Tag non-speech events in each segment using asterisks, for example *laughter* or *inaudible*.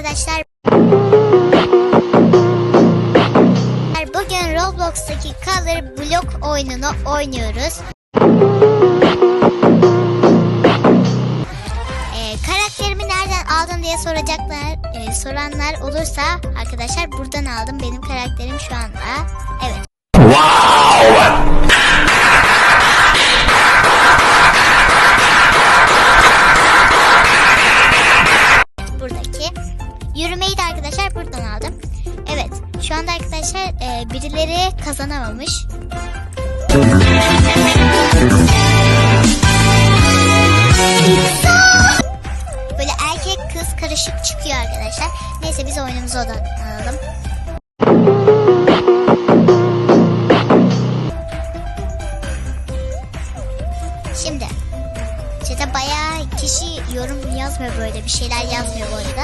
arkadaşlar. Bugün Roblox'taki Color Block oyununu oynuyoruz. Ee, karakterimi nereden aldın diye soracaklar, e, soranlar olursa arkadaşlar buradan aldım. Benim karakterim şu anda. Evet. Arkadaşlar e, birileri kazanamamış. Böyle erkek kız karışık çıkıyor arkadaşlar. Neyse biz oyunumuza odaklanalım. Şimdi Chat'e bayağı kişi yorum yazmıyor böyle bir şeyler yazmıyor bu arada.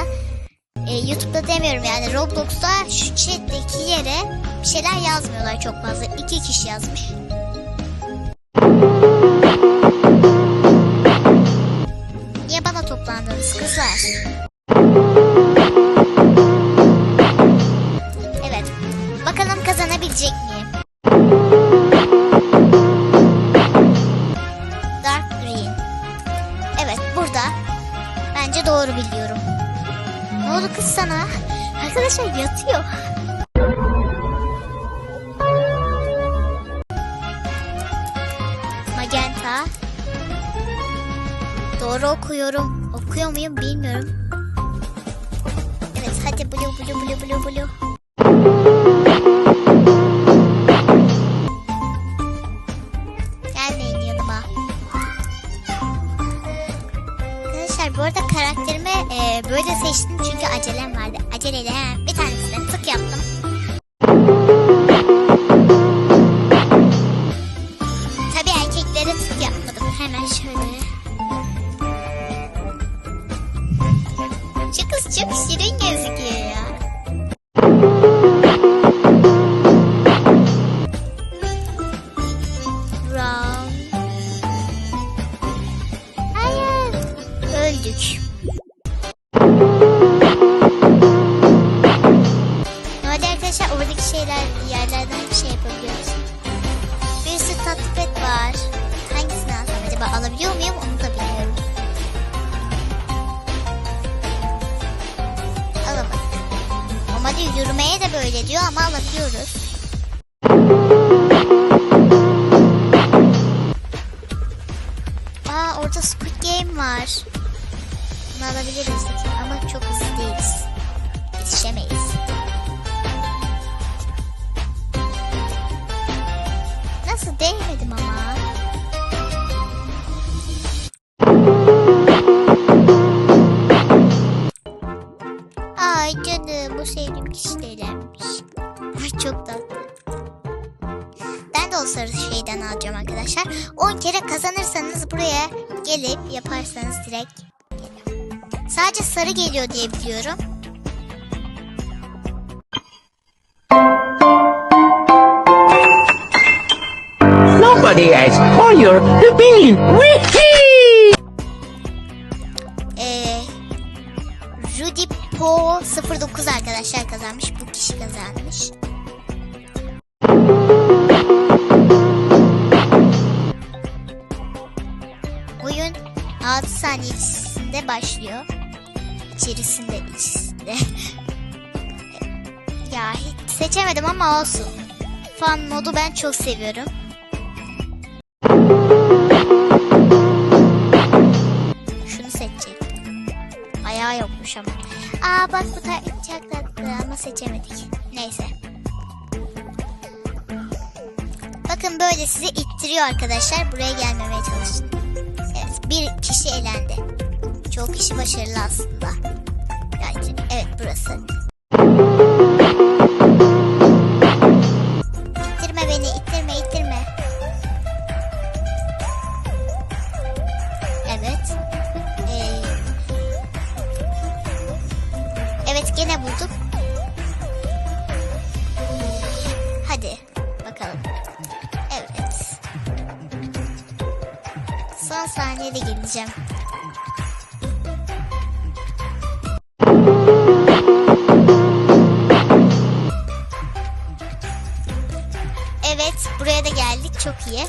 YouTube'da demiyorum yani Roblox'ta şu chat'teki yere bir şeyler yazmıyorlar çok fazla. İki kişi yazmış. Niye bana toplandınız kızlar? Evet. Bakalım kazanabilecek miyim? Dark Green. Evet burada. Bence doğru biliyorum. Ne oldu kız sana? Arkadaşlar yatıyor. Magenta. Doğru okuyorum. Okuyor muyum bilmiyorum. Evet hadi blue blue blue blue blue. Acelem vardı. Aceleyle hemen bir tanesine tık yaptım. Tabii erkeklere tık yapmadım. Hemen şöyle. Şu kız çok şirin gözüküyor ya. Brown. Hayır. Öldük. Diyor yürümeye de böyle diyor ama alabiliyoruz. Aa orada Squid Game var. Bunu alabiliriz ama çok hızlı değiliz. Yetişemeyiz. Sarı şeyden alacağım arkadaşlar. 10 kere kazanırsanız buraya gelip yaparsanız direkt geliyor. Sadece sarı geliyor diye biliyorum. Nobody asked for your opinion. Ee, Rudy Po 09 arkadaşlar kazanmış. Bu kişi kazanmış. 6 saniye içerisinde başlıyor. İçerisinde içerisinde. *laughs* ya hiç seçemedim ama olsun. Fan modu ben çok seviyorum. Şunu seçecektim. Ayağı yokmuş ama. Aa bak bu tatlı ama seçemedik. Neyse. Bakın böyle sizi ittiriyor arkadaşlar. Buraya gelmemeye çalışın. Bir kişi elendi. Çoğu kişi başarılı aslında. Yani, evet burası. İttirme beni ittirme ittirme. Evet. Ee, evet gene bulduk. Son saniyede geleceğim. Evet buraya da geldik çok iyi.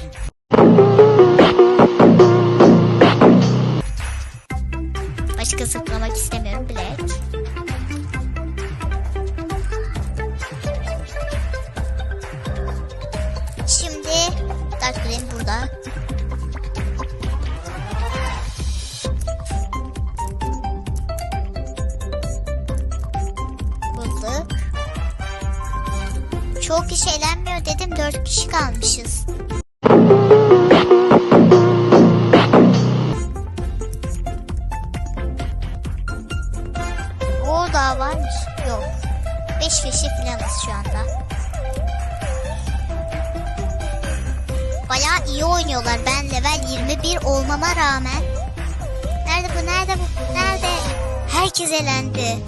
Çok kişi eğlenmiyor dedim. Dört kişi kalmışız. O daha varmış. Yok. Beş kişi falanız şu anda. Bayağı iyi oynuyorlar. Ben level 21 olmama rağmen. Nerede bu? Nerede bu? Nerede? Herkes elendi.